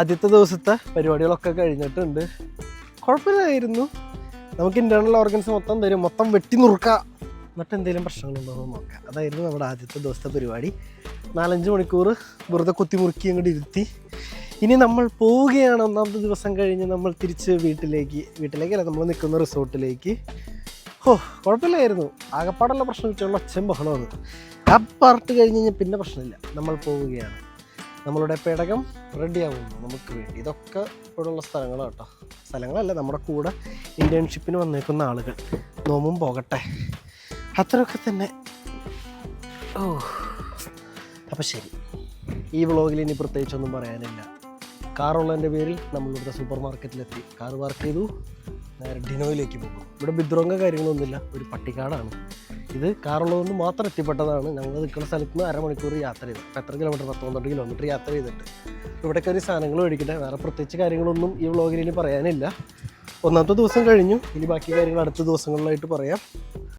ആദ്യത്തെ ദിവസത്തെ പരിപാടികളൊക്കെ കഴിഞ്ഞിട്ടുണ്ട്. കുഴപ്പമില്ലായിരുന്നു. നമുക്ക് ഇന്റേർണൽ ഓർഗൻസ് മൊത്തം തരും. മൊത്തം വെട്ടി നുറുക്കുക എന്നിട്ട് എന്തെങ്കിലും പ്രശ്നങ്ങളുണ്ടോ എന്ന് നോക്കാം. അതായിരുന്നു നമ്മുടെ ആദ്യത്തെ ദിവസത്തെ പരിപാടി. നാലഞ്ച് മണിക്കൂർ വെറുതെ കുത്തി മുറുക്കി അങ്ങോട്ട് ഇരുത്തി. ഇനി നമ്മൾ പോവുകയാണ്. ഒന്നാമത്തെ ദിവസം കഴിഞ്ഞ് നമ്മൾ തിരിച്ച് വീട്ടിലേക്ക് വീട്ടിലേക്കല്ല നമ്മൾ നിൽക്കുന്ന റിസോർട്ടിലേക്ക്. ഓ കുഴപ്പമില്ലായിരുന്നു. ആകപ്പാടുള്ള പ്രശ്നം വെച്ചുള്ള ഒച്ചയും ബഹളമാണ് ആ പാർട്ട് കഴിഞ്ഞ് കഴിഞ്ഞാൽ പിന്നെ പ്രശ്നമില്ല. നമ്മൾ പോവുകയാണ്. നമ്മളുടെ പേടകം റെഡിയാവുന്നു. നമുക്ക് വേണ്ടി. ഇതൊക്കെ ഇവിടെയുള്ള സ്ഥലങ്ങളാണ് കേട്ടോ. സ്ഥലങ്ങളല്ല നമ്മുടെ കൂടെ ഇന്റേൺഷിപ്പിന് വന്നേക്കുന്ന ആളുകൾ. നോമും പോകട്ടെ. അത്രയൊക്കെ തന്നെ. ഓ. അപ്പം ശരി. ഈ വ്ളോഗിൽ ഇനി പ്രത്യേകിച്ചൊന്നും പറയാനില്ല. കാറുള്ളതിന്റെ പേരിൽ നമ്മളിവിടുത്തെ സൂപ്പർ മാർക്കറ്റിലെത്തി കാർ പാർക്ക് ചെയ്തു. ഡിനോയിലേക്ക് പോകും. ഇവിടെ ബിദ്രോങ്ക കാര്യങ്ങളൊന്നുമില്ല. ഒരു പട്ടിക്കാടാണ്. ഇത് കാറുള്ളതുകൊണ്ട് മാത്രം എത്തിപ്പെട്ടതാണ്. ഞങ്ങൾ നിൽക്കുന്ന സ്ഥലത്ത് നിന്ന് അരമണിക്കൂർ യാത്ര ചെയ്തു. അപ്പോൾ എത്ര കിലോമീറ്റർ പത്ത് പന്ത്രണ്ട് കിലോമീറ്റർ യാത്ര ചെയ്തിട്ട്. ഇവിടെ കയറി സാധനങ്ങൾ മേടിക്കട്ടെ. വേറെ പ്രത്യേകിച്ച് കാര്യങ്ങളൊന്നും ഈ വ്ളോഗിൽ ഇനി പറയാനില്ല. ഒന്നാമത്തെ ദിവസം കഴിഞ്ഞു. ഇനി ബാക്കി കാര്യങ്ങൾ അടുത്ത ദിവസങ്ങളിലായിട്ട് പറയാം.